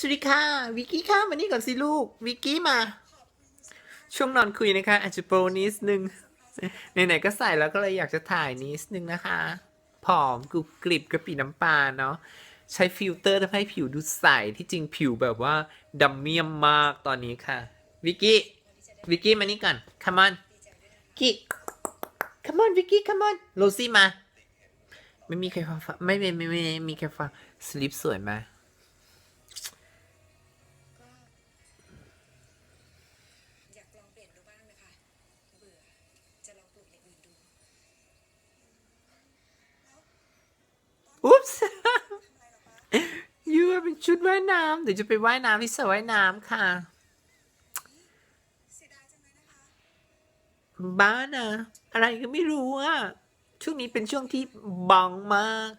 สวัสดีค่ะ วิกกี้ค่ะมานี่ก่อนสิลูก วิกกี้มา ช่วงนอนคุยนะคะ อาจจะโปรนิดนึงไหนๆก็ใส่แล้วก็เลยอยากจะถ่ายนิดนึงนะคะ ผอมกรุบกริบกระปีน้ำปลาเนาะใช้ฟิลเตอร์ทำให้ผิวดูใสที่จริงผิวแบบว่าดำเมียมมากตอนนี้ค่ะ วิกกี้วิกกี้มานี่ก่อน come on กี้ come on วิกกี้ come on โรซี่มา ไม่มีใครฟังไม่ไม่ไม่ไม่มีใครฟังสลิปสวยไหมยากลองเปลี่ยนดูบ้างนะคะ เบื่อ จะลองปลูกอย่างอื่นดู อุ๊ปส์ ยูเป็น ชุดว่ายน้ำเดี๋ยวจะไปว่ายน้ำที่สระว่ายน้ำค่ะ บ้านะ อะไรก็ไม่รู้อะ ช่วงนี้เป็นช่วงที่บังมาก